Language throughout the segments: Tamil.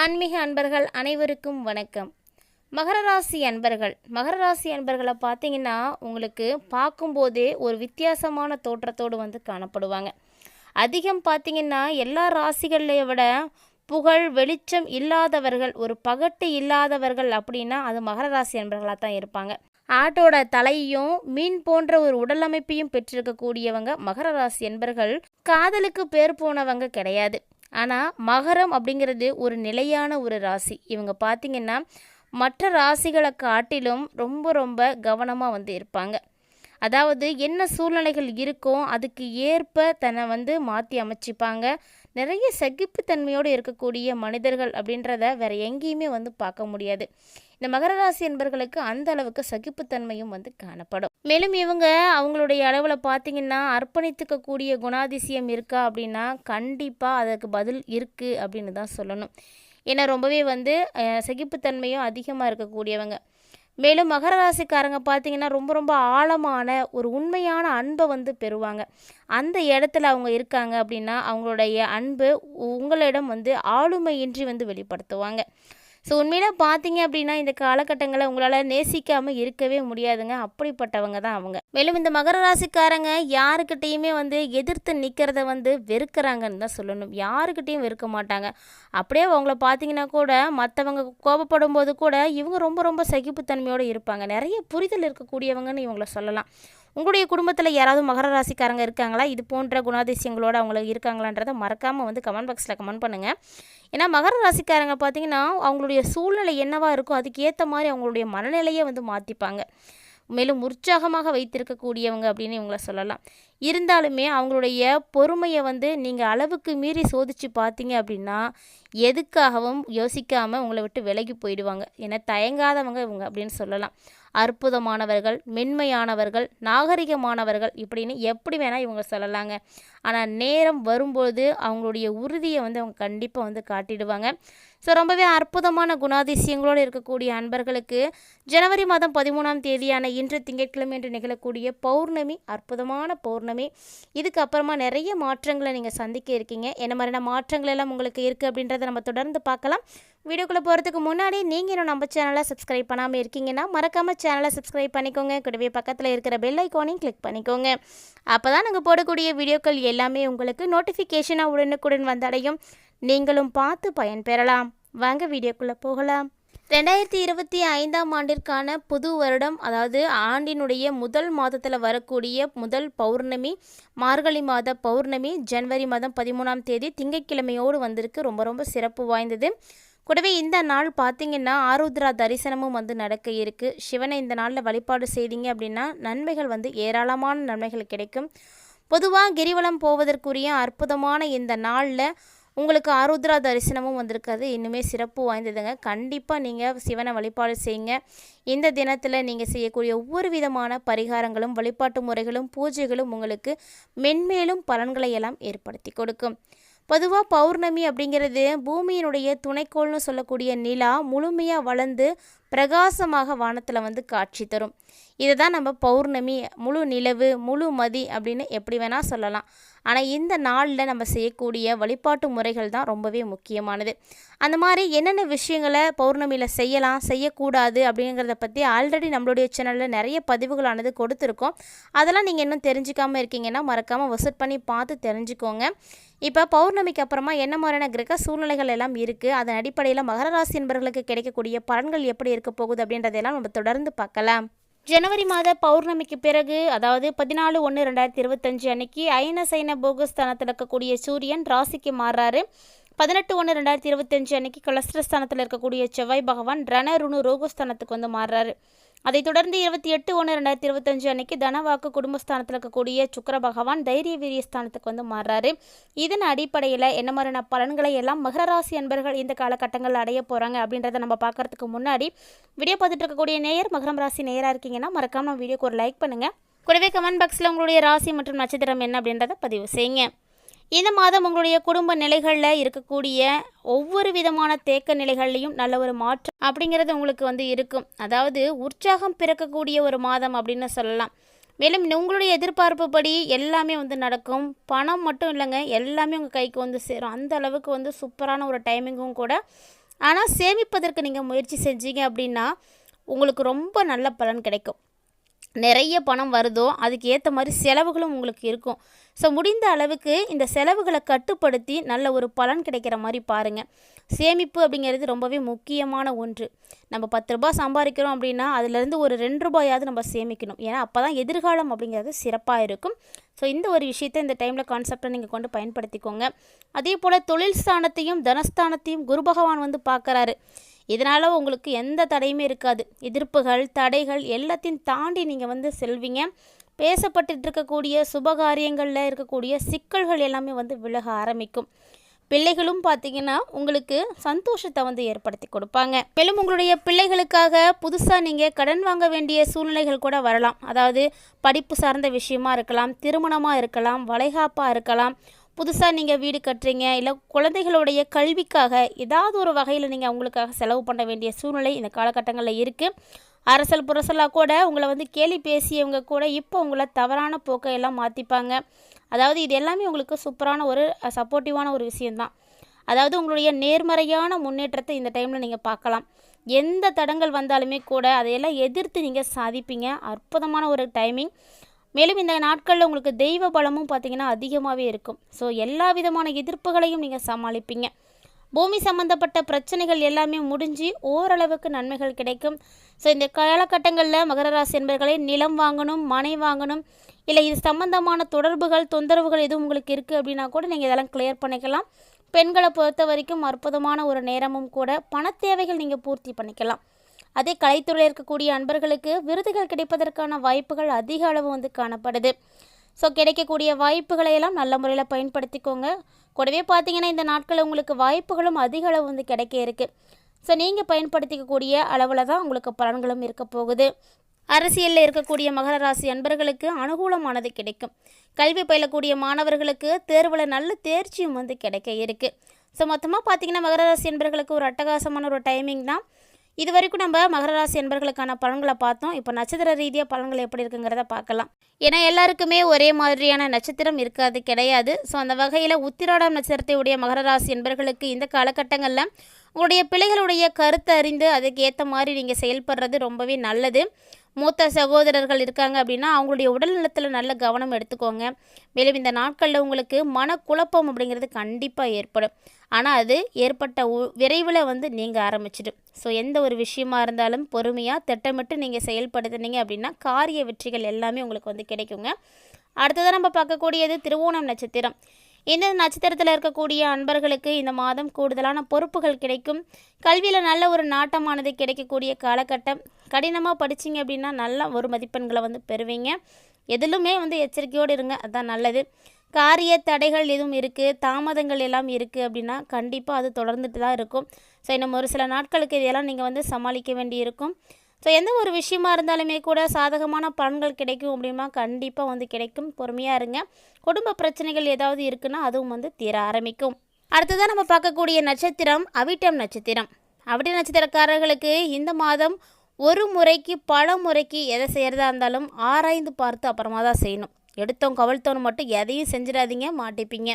ஆன்மீக அன்பர்கள் அனைவருக்கும் வணக்கம். மகர ராசி அன்பர்கள் மகர ராசி அன்பர்களை பார்த்தீங்கன்னா உங்களுக்கு பார்க்கும்போதே ஒரு வித்தியாசமான தோற்றத்தோடு வந்து காணப்படுவாங்க. அதிகம் பார்த்தீங்கன்னா எல்லா ராசிகளையும் விட புகழ் வெளிச்சம் இல்லாதவர்கள் ஒரு பகட்டு இல்லாதவர்கள் அப்படின்னா அது மகர ராசி அன்பர்களாக தான் இருப்பாங்க. ஆட்டோட தலையும் மீன் போன்ற ஒரு உடலமைப்பையும் பெற்றிருக்கக்கூடியவங்க மகர ராசி என்பர்கள் காதலுக்கு பேர் போனவங்க கிடையாது. ஆனால் மகரம் அப்படிங்கிறது ஒரு நிலையான ஒரு ராசி. இவங்க பார்த்தீங்கன்னா மற்ற ராசிகளை காட்டிலும் ரொம்ப ரொம்ப கவனமாக வந்து இருப்பாங்க. அதாவது என்ன சூழ்நிலைகள் இருக்கோ அதுக்கு ஏற்ப தன்னை வந்து மாற்றி அமைச்சிப்பாங்க. நிறைய சகிப்புத்தன்மையோடு இருக்கக்கூடிய மனிதர்கள் அப்படின்றத வேறு எங்கேயுமே வந்து பார்க்க முடியாது. இந்த மகர ராசி என்பர்களுக்கு அந்த அளவுக்கு சகிப்புத்தன்மையும் வந்து காணப்படும். மேலும் இவங்க அவங்களுடைய அளவில் பார்த்தீங்கன்னா அர்ப்பணித்துக்கக்கூடிய குணாதிசயம் இருக்கா அப்படின்னா கண்டிப்பாக அதற்கு பதில் இருக்குது அப்படின்னு தான் சொல்லணும். ஏன்னா ரொம்பவே வந்து சகிப்புத்தன்மையும் அதிகமாக இருக்கக்கூடியவங்க. மேலும் மகர ராசிக்காரங்க பார்த்தீங்கன்னா ரொம்ப ரொம்ப ஆழமான ஒரு உண்மையான அன்பை வந்து பெறுவாங்க. அந்த இடத்துல அவங்க இருக்காங்க அப்படின்னா அவங்களுடைய அன்பு உங்களிடம் வந்து ஆளுமையின்றி வந்து வெளிப்படுத்துவாங்க. ஸோ உண்மையில் பார்த்தீங்க அப்படின்னா இந்த காலகட்டங்களை உங்களால் நேசிக்காமல் இருக்கவே முடியாதுங்க. அப்படிப்பட்டவங்க தான் அவங்க. மேலும் இந்த மகர ராசிக்காரங்க யாருக்கிட்டேயுமே வந்து எதிர்த்து நிற்கிறத வந்து வெறுக்கிறாங்கன்னு தான் சொல்லணும். யாருக்கிட்டேயும் வெறுக்க மாட்டாங்க. அப்படியே அவங்கள பார்த்தீங்கன்னா கூட மற்றவங்க கோபப்படும் போது கூட இவங்க ரொம்ப ரொம்ப சகிப்புத்தன்மையோடு இருப்பாங்க. நிறைய புரிதல் இருக்கக்கூடியவங்கன்னு இவங்கள சொல்லலாம். உங்களுடைய குடும்பத்தில் யாராவது மகர ராசிக்காரங்க இருக்காங்களா? இது போன்ற குணாதிசயங்களோடு அவங்களுக்கு இருக்காங்களான்றதை மறக்காமல் வந்து கமெண்ட் பாக்ஸில் கமெண்ட் பண்ணுங்கள் ஏன்னா மகர ராசிக்காரங்க பார்த்தீங்கன்னா அவங்களுடைய சூழ்நிலை என்னவாக இருக்கோ அதுக்கேற்ற மாதிரி அவங்களுடைய மனநிலையை வந்து மாற்றிப்பாங்க மேலும் உற்சாகமாக வைத்திருக்கக்கூடியவங்க அப்படின்னு இவங்கள சொல்லலாம். இருந்தாலுமே அவங்களுடைய பொறுமையை வந்து நீங்கள் அளவுக்கு மீறி சோதித்து பார்த்தீங்க அப்படின்னா எதுக்காகவும் யோசிக்காமல் உங்களை விட்டு விலகி போயிடுவாங்க. ஏன்னா தயங்காதவங்க இவங்க அப்படின்னு சொல்லலாம். அற்புதமானவர்கள் மென்மையானவர்கள் நாகரிகமானவர்கள் இப்படின்னு எப்படி வேணால் இவங்க சொல்லலாங்க. ஆனால் நேரம் வரும்போது அவங்களுடைய உறுதியை வந்து அவங்க கண்டிப்பாக வந்து காட்டிடுவாங்க. ஸோ ரொம்பவே அற்புதமான குணாதிசயங்களோடு இருக்கக்கூடிய அன்பர்களுக்கு ஜனவரி மாதம் பதிமூணாம் தேதியான இன்று திங்கட்கிழமை என்று நிகழக்கூடிய பௌர்ணமி அற்புதமான பௌர்ணமி. இதுக்கு அப்புறமா நிறைய மாற்றங்களை நீங்கள் சந்திக்க இருக்கீங்க. என்ன மாதிரியான மாற்றங்கள் எல்லாம் உங்களுக்கு இருக்குது அப்படின்றத நம்ம தொடர்ந்து பார்க்கலாம். வீடியோக்குள்ளே போகிறதுக்கு முன்னாடி நீங்கள் இன்னும் நம்ம சேனலை சப்ஸ்கிரைப் பண்ணாமல் இருக்கீங்கன்னா மறக்காமல் சேனலை சப்ஸ்கிரைப் பண்ணிக்கோங்க. கூடவே பக்கத்தில் இருக்கிற பெல் ஐக்கானையும் கிளிக் பண்ணிக்கோங்க. அப்போ தான் நாங்கள் போடக்கூடிய வீடியோக்கள் எல்லாமே உங்களுக்கு நோட்டிஃபிகேஷனாக உடனுக்குடன் வந்தடையும். நீங்களும் பார்த்து பயன்பெறலாம் வாங்க வீடியோக்குள்ளே போகலாம். ரெண்டாயிரத்தி இருபத்தி ஐந்தாம் ஆண்டிற்கான புது வருடம் அதாவது ஆண்டினுடைய முதல் மாதத்தில் வரக்கூடிய முதல் பௌர்ணமி மார்கழி மாத பௌர்ணமி ஜனவரி மாதம் பதிமூணாம் தேதி திங்கட்கிழமையோடு வந்திருக்கு. ரொம்ப ரொம்ப சிறப்பு வாய்ந்தது. கூடவே இந்த நாள் பார்த்திங்கன்னா ஆருத்ரா தரிசனமும் வந்து நடக்க இருக்குது சிவனை இந்த நாளில் வழிபாடு செய்தீங்க அப்படின்னா நன்மைகள் வந்து ஏராளமான நன்மைகள் கிடைக்கும். பொதுவாக கிரிவலம் போவதற்குரிய அற்புதமான இந்த நாளில் உங்களுக்கு ஆருத்ரா தரிசனமும் வந்திருக்காது. இன்னுமே சிறப்பு வாய்ந்ததுங்க. கண்டிப்பாக நீங்கள் சிவனை வழிபாடு செய்யுங்க. இந்த தினத்தில் நீங்கள் செய்யக்கூடிய ஒவ்வொரு விதமான பரிகாரங்களும் வழிபாட்டு முறைகளும் பூஜைகளும் உங்களுக்கு மென்மேலும் பலன்களை எல்லாம் ஏற்படுத்தி கொடுக்கும். பொதுவாக பௌர்ணமி அப்படிங்கிறது பூமியினுடைய துணைக்கோள்னு சொல்லக்கூடிய நிலா முழுமையாக வளர்ந்து பிரகாசமாக வானத்தில் வந்து காட்சி தரும். இதை தான் நம்ம பௌர்ணமி முழு நிலவு முழு மதி அப்படின்னு எப்படி வேணால் சொல்லலாம். ஆனால் இந்த நாளில் நம்ம செய்யக்கூடிய வழிபாட்டு முறைகள் தான் ரொம்பவே முக்கியமானது. அந்த மாதிரி என்னென்ன விஷயங்களை பௌர்ணமியில் செய்யலாம் செய்யக்கூடாது அப்படிங்கிறத பற்றி ஆல்ரெடி நம்மளுடைய சேனலில் நிறைய பதிவுகளானது கொடுத்துருக்கோம். அதெல்லாம் நீங்கள் இன்னும் தெரிஞ்சுக்காமல் இருக்கீங்கன்னா மறக்காமல் விசிட் பண்ணி பார்த்து தெரிஞ்சுக்கோங்க. இப்போ பௌர்ணமிக்கு அப்புறமா என்ன மாதிரியான கிரக சூழ்நிலைகள் எல்லாம் இருக்குது அதன் அடிப்படையில் மகர ராசி என்பவர்களுக்கு கிடைக்கக்கூடிய பலன்கள் எப்படி இருக்க போகுது அப்படின்றதெல்லாம் நம்ம தொடர்ந்து பார்க்கலாம். ஜனவரி மாத பௌர்ணமிக்கு பிறகு அதாவது பதினாலு ஒன்று ரெண்டாயிரத்தி இருபத்தஞ்சு அன்னைக்கு ஐன சைன போகஸ்தானத்தில் இருக்கக்கூடிய சூரியன் ராசிக்கு மாறுறாரு. பதினெட்டு ஒன்று ரெண்டாயிரத்தி இருபத்தஞ்சு அன்னைக்கு கலஸ்திரஸ்தானத்தில் இருக்கக்கூடிய செவ்வாய் பகவான் ரணருணு ரோகஸ்தானத்துக்கு வந்து மாறுறாரு. அதைத் தொடர்ந்து இருபத்தி எட்டு ஒன்று ரெண்டாயிரத்தி இருபத்தஞ்சு அன்னைக்கு தனவாக்கு குடும்பஸ்தானத்தில் இருக்கக்கூடிய சுக்கர பகவான் தைரிய வீரிய ஸ்தானத்துக்கு வந்து மாறுறாரு. இதன் அடிப்படையில் என்ன மாதிரியான பலன்களை எல்லாம் மகர ராசி அன்பர்கள் இந்த காலகட்டங்களில் அடைய போகிறாங்க அப்படின்றத நம்ம பார்க்கறதுக்கு முன்னாடி வீடியோ பார்த்துட்டு இருக்கக்கூடிய நேயர் மகரம் ராசி நேயராக இருக்கீங்கன்னா மறக்காமல் நம்ம வீடியோக்கு ஒரு லைக் பண்ணுங்கள் கூடவே கமெண்ட் பாக்ஸில் உங்களுடைய ராசி மற்றும் நட்சத்திரம் என்ன அப்படின்றத பதிவு செய்யுங்க. இந்த மாதம் உங்களுடைய குடும்ப நிலைகளில் இருக்கக்கூடிய ஒவ்வொரு விதமான தேக்க நிலைகள்லையும் நல்ல ஒரு மாற்றம் அப்படிங்கிறது உங்களுக்கு வந்து இருக்கும். அதாவது உற்சாகம் பிறக்கக்கூடிய ஒரு மாதம் அப்படின்னு சொல்லலாம். மேலும் உங்களுடைய எதிர்பார்ப்பு படி எல்லாமே வந்து நடக்கும். பணம் மட்டும் இல்லைங்க எல்லாமே உங்கள் கைக்கு வந்து சேரும். அந்த அளவுக்கு வந்து சூப்பரான ஒரு டைமிங்கும் கூட. ஆனால் சேமிப்பதற்கு நீங்கள் முயற்சி செஞ்சீங்க அப்படின்னா உங்களுக்கு ரொம்ப நல்ல பலன் கிடைக்கும். நிறைய பணம் வருதோ அதுக்கு ஏற்ற மாதிரி செலவுகளும் உங்களுக்கு இருக்கும். ஸோ முடிந்த அளவுக்கு இந்த செலவுகளை கட்டுப்படுத்தி நல்ல ஒரு பலன் கிடைக்கிற மாதிரி பாருங்கள் சேமிப்பு அப்படிங்கிறது ரொம்பவே முக்கியமான ஒன்று. நம்ம பத்து ரூபாய் சம்பாதிக்கிறோம் அப்படின்னா அதுலேருந்து ஒரு ரெண்டு ரூபாயாவது நம்ம சேமிக்கணும். ஏன்னா அப்போ தான் எதிர்காலம் அப்படிங்கிறது சிறப்பாக இருக்கும். ஸோ இந்த ஒரு விஷயத்தை இந்த டைமில் கான்செப்டை நீங்கள் கொண்டு பயன்படுத்திக்கோங்க. அதே போல் தொழில் ஸ்தானத்தையும் தனஸ்தானத்தையும் குரு பகவான் வந்து பார்க்குறாரு. இதனால் உங்களுக்கு எந்த தடையுமே இருக்காது. எதிர்ப்புகள் தடைகள் எல்லாத்தையும் தாண்டி நீங்கள் வந்து செல்வீங்க. பேசப்பட்டு இருக்கக்கூடிய சுபகாரியங்களில் இருக்கக்கூடிய சிக்கல்கள் எல்லாமே வந்து விலக ஆரம்பிக்கும். பிள்ளைகளும் பார்த்தீங்கன்னா உங்களுக்கு சந்தோஷத்தை வந்து ஏற்படுத்தி கொடுப்பாங்க. மேலும் உங்களுடைய பிள்ளைகளுக்காக புதுசாக நீங்கள் கடன் வாங்க வேண்டிய சூழ்நிலைகள் கூட வரலாம். அதாவது படிப்பு சார்ந்த விஷயமா இருக்கலாம் திருமணமாக இருக்கலாம் வளைகாப்பாக இருக்கலாம் புதுசாக நீங்கள் வீடு கட்டுறீங்க இல்லை குழந்தைகளுடைய கல்விக்காக ஏதாவது ஒரு வகையில் நீங்கள் அவங்களுக்காக செலவு பண்ண வேண்டிய சூழ்நிலை இந்த காலகட்டங்களில் இருக்குது அரசல் புரசலாக கூட உங்களை வந்து கேலி பேசியவங்க கூட இப்போ உங்களை தவறான போக்கை எல்லாம் மாற்றிப்பாங்க அதாவது இது எல்லாமே உங்களுக்கு சூப்பரான ஒரு சப்போர்ட்டிவான ஒரு விஷயந்தான் அதாவது உங்களுடைய நேர்மறையான முன்னேற்றத்தை இந்த டைமில் நீங்கள் பார்க்கலாம். எந்த தடங்கள் வந்தாலுமே கூட அதையெல்லாம் எதிர்த்து நீங்கள் சாதிப்பீங்க. அற்புதமான ஒரு டைமிங் மேலும் இந்த நாட்களில் உங்களுக்கு தெய்வ பலமும் பார்த்திங்கன்னா அதிகமாகவே இருக்கும். ஸோ எல்லா விதமான எதிர்ப்புகளையும் நீங்கள் சமாளிப்பீங்க. பூமி சம்மந்தப்பட்ட பிரச்சனைகள் எல்லாமே முடிஞ்சு ஓரளவுக்கு நன்மைகள் கிடைக்கும். ஸோ இந்த காலகட்டங்களில் மகர ராசி என்பர்களை நிலம் வாங்கணும் மனை வாங்கணும் இல்லை இது சம்பந்தமான தொடர்புகள் தொந்தரவுகள் எதுவும் உங்களுக்கு இருக்குது அப்படின்னா கூட நீங்கள் இதெல்லாம் கிளியர் பண்ணிக்கலாம். பெண்களை பொறுத்த வரைக்கும் அற்புதமான ஒரு நேரமும் கூட பண தேவைகள் நீங்கள் பூர்த்தி பண்ணிக்கலாம். அதே கலைத்துறையில் இருக்கக்கூடிய அன்பர்களுக்கு விருதுகள் கிடைப்பதற்கான வாய்ப்புகள் அதிக அளவு வந்து காணப்படுது. ஸோ கிடைக்கக்கூடிய வாய்ப்புகளை எல்லாம் நல்ல முறையில் பயன்படுத்திக்கோங்க. கூடவே பார்த்தீங்கன்னா இந்த நாட்களில் உங்களுக்கு வாய்ப்புகளும் அதிக அளவு வந்து கிடைக்க இருக்குது ஸோ நீங்கள் பயன்படுத்திக்கக்கூடிய அளவில் தான் உங்களுக்கு பலன்களும் இருக்க போகுது. அரசியலில் இருக்கக்கூடிய மகர ராசி அன்பர்களுக்கு அனுகூலமானது கிடைக்கும். கல்வி பயிலக்கூடிய மாணவர்களுக்கு தேர்வில் நல்ல தேர்ச்சியும் வந்து கிடைக்க இருக்குது ஸோ மொத்தமாக பார்த்தீங்கன்னா மகர ராசி அன்பர்களுக்கு ஒரு அட்டகாசமான ஒரு டைமிங் தான். இது வரைக்கும் நம்ம மகர ராசி என்பர்களுக்கான பலன்களை பார்த்தோம். இப்போ நட்சத்திர ரீதியாக பலன்கள் எப்படி இருக்குங்கிறத பார்க்கலாம். ஏன்னா எல்லாருக்குமே ஒரே மாதிரியான நட்சத்திரம் இருக்காது கிடையாது. ஸோ அந்த வகையில் உத்திராடம் நட்சத்திரத்தை உடைய மகர ராசி என்பர்களுக்கு இந்த காலகட்டங்களில் உங்களுடைய பிள்ளைகளுடைய கருத்தை அறிந்து அதுக்கு ஏற்ற மாதிரி நீங்கள் செயல்படுறது ரொம்பவே நல்லது. மூத்த சகோதரர்கள் இருக்காங்க அப்படின்னா அவங்களுடைய உடல் நலத்தில் நல்ல கவனம் எடுத்துக்கோங்க. மேலும் இந்த நாட்களில் உங்களுக்கு மனக்குழப்பம் அப்படிங்கிறது கண்டிப்பாக ஏற்படும். ஆனால் அது ஏற்பட்ட விரைவில் வந்து நீங்கள் ஆரம்பிச்சிடும். ஸோ எந்த ஒரு விஷயமா இருந்தாலும் பொறுமையாக திட்டமிட்டு நீங்கள் செயல்படுத்துனீங்க அப்படின்னா காரிய வெற்றிகள் எல்லாமே உங்களுக்கு வந்து கிடைக்குங்க. அடுத்ததாக நம்ம பார்க்கக்கூடியது திருவோணம் நட்சத்திரம். இந்த நட்சத்திரத்தில் இருக்கக்கூடிய அன்பர்களுக்கு இந்த மாதம் கூடுதலான பொறுப்புகள் கிடைக்கும். கல்வியில் நல்ல ஒரு நாட்டமானது கிடைக்கக்கூடிய காலகட்டம். கடினமாக படிச்சிங்க அப்படின்னா நல்ல ஒரு மதிப்பெண்களை வந்து பெறுவீங்க. எதிலுமே வந்து எச்சரிக்கையோடு இருங்க அதுதான் நல்லது. காரிய தடைகள் எதுவும் இருக்குது தாமதங்கள் எல்லாம் இருக்குது அப்படின்னா கண்டிப்பாக அது தொடர்ந்துட்டு தான் இருக்கும். ஸோ இன்னும் ஒரு சில நாட்களுக்கு இதெல்லாம் நீங்கள் வந்து சமாளிக்க வேண்டி இருக்கும் ஸோ எந்த ஒரு விஷயமா இருந்தாலுமே கூட சாதகமான பலன்கள் கிடைக்கும் அப்படின்னா கண்டிப்பாக வந்து கிடைக்கும். பொறுமையாக இருங்க. குடும்ப பிரச்சனைகள் ஏதாவது இருக்குன்னா அதுவும் வந்து தீர ஆரம்பிக்கும். அடுத்ததாக நம்ம பார்க்கக்கூடிய நட்சத்திரம் அவிட்டம் நட்சத்திரம். அவிட்ட நட்சத்திரக்காரர்களுக்கு இந்த மாதம் ஒரு முறைக்கு பல முறைக்கு எதை செய்கிறதா இருந்தாலும் ஆராய்ந்து பார்த்து அப்புறமா தான் செய்யணும். எடுத்தோம் கவிழ்த்தோன்னு மட்டும் எதையும் செஞ்சிடாதீங்க மாட்டிப்பீங்க.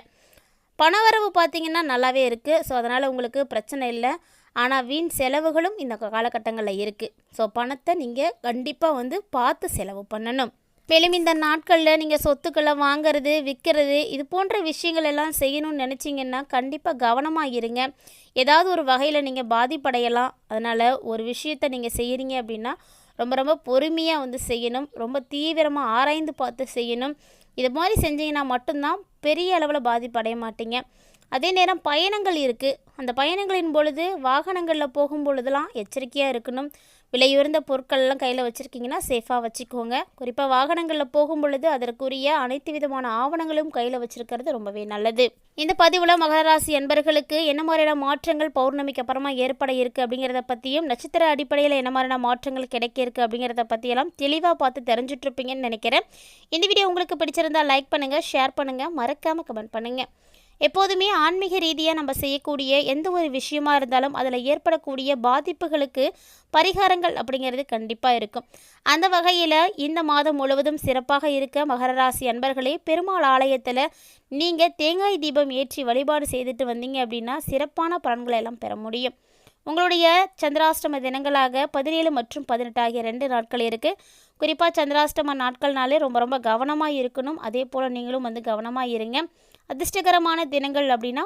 பணவரவு பார்த்தீங்கன்னா நல்லாவே இருக்குது ஸோ அதனால் உங்களுக்கு பிரச்சனை இல்லை. ஆனால் வீண் செலவுகளும் இந்த காலகட்டங்களில் இருக்குது ஸோ பணத்தை நீங்கள் கண்டிப்பாக வந்து பார்த்து செலவு பண்ணணும். மேலும் இந்த நாட்களில் நீங்கள் சொத்துக்களை வாங்கிறது விற்கிறது இது போன்ற விஷயங்கள் எல்லாம் செய்யணும்னு நினச்சிங்கன்னா கண்டிப்பாக கவனமாக இருங்க. ஏதாவது ஒரு வகையில் நீங்கள் பாதிப்படையலாம். அதனால் ஒரு விஷயத்தை நீங்கள் செய்கிறீங்க அப்படின்னா ரொம்ப ரொம்ப பொறுமையாக வந்து செய்யணும். ரொம்ப தீவிரமாக ஆராய்ந்து பார்த்து செய்யணும். இது மாதிரி செஞ்சீங்கன்னா மட்டும்தான் பெரிய அளவில் பாதிப்படைய மாட்டீங்க. அதே நேரம் பயணங்கள் இருக்குது அந்த பயணங்களின் பொழுது வாகனங்களில் போகும் பொழுதுலாம் எச்சரிக்கையாக இருக்கணும். விலையுயர்ந்த பொருட்கள்லாம் கையில் வச்சுருக்கீங்கன்னா சேஃபாக வச்சுக்கோங்க. குறிப்பாக வாகனங்களில் போகும் பொழுது அதற்குரிய அனைத்து விதமான ஆவணங்களும் கையில் வச்சுருக்கிறது ரொம்பவே நல்லது. இந்த பதிவில் மகராசி என்பர்களுக்கு என்ன மாதிரியான மாற்றங்கள் பௌர்ணமிக்கு அப்புறமா ஏற்பட இருக்குது அப்படிங்கிறத பற்றியும் நட்சத்திர அடிப்படையில் என்ன மாதிரியான மாற்றங்கள் கிடைக்க இருக்குது அப்படிங்கிறத பற்றியெல்லாம் தெளிவாக பார்த்து தெரிஞ்சிட்ருப்பீங்கன்னு நினைக்கிறேன். இந்த வீடியோ உங்களுக்கு பிடிச்சிருந்தால் லைக் பண்ணுங்கள் ஷேர் பண்ணுங்கள் மறக்காமல் கமெண்ட் பண்ணுங்கள் எப்போதுமே ஆன்மீக ரீதியாக நம்ம செய்யக்கூடிய எந்த ஒரு விஷயமா இருந்தாலும் அதில் ஏற்படக்கூடிய பாதிப்புகளுக்கு பரிகாரங்கள் அப்படிங்கிறது கண்டிப்பாக இருக்கும். அந்த வகையில் இந்த மாதம் முழுவதும் சிறப்பாக இருக்க மகர ராசி அன்பர்களே பெருமாள் ஆலயத்தில் நீங்கள் தேங்காய் தீபம் ஏற்றி வழிபாடு செய்துட்டு வந்தீங்க அப்படின்னா சிறப்பான பலன்களை எல்லாம் பெற முடியும். உங்களுடைய சந்திராஷ்டம தினங்களாக பதினேழு மற்றும் பதினெட்டு ஆகிய ரெண்டு நாட்கள் இருக்குது குறிப்பாக சந்திராஷ்டம நாட்கள்னாலே ரொம்ப ரொம்ப கவனமாக இருக்கணும். அதே போல் நீங்களும் வந்து கவனமாக இருங்க. அதிர்ஷ்டகரமான தினங்கள் அப்படின்னா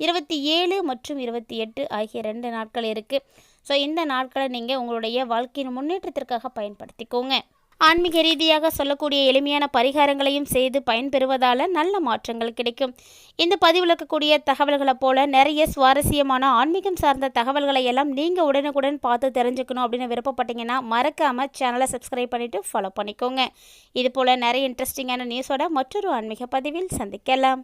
இருபத்தி ஏழு மற்றும் இருபத்தி எட்டு ஆகிய ரெண்டு நாட்கள் இருக்குது ஸோ இந்த நாட்களை நீங்கள் உங்களுடைய வாழ்க்கையின் முன்னேற்றத்திற்காக பயன்படுத்திக்கோங்க. ஆன்மீக ரீதியாக சொல்லக்கூடிய எளிமையான பரிகாரங்களையும் செய்து பயன்பெறுவதால் நல்ல மாற்றங்கள் கிடைக்கும். இந்த பதிவில் இருக்கக்கூடிய தகவல்களை போல நிறைய சுவாரஸ்யமான ஆன்மீகம் சார்ந்த தகவல்களை எல்லாம் நீங்கள் உடனுக்குடன் பார்த்து தெரிஞ்சுக்கணும் அப்படின்னு விருப்பப்பட்டீங்கன்னா மறக்காமல் சேனலை சப்ஸ்கிரைப் பண்ணிவிட்டு ஃபாலோ பண்ணிக்கோங்க. இது போல் நிறைய இன்ட்ரெஸ்டிங்கான நியூஸோட மற்றொரு ஆன்மீக பதிவில் சந்திக்கலாம்.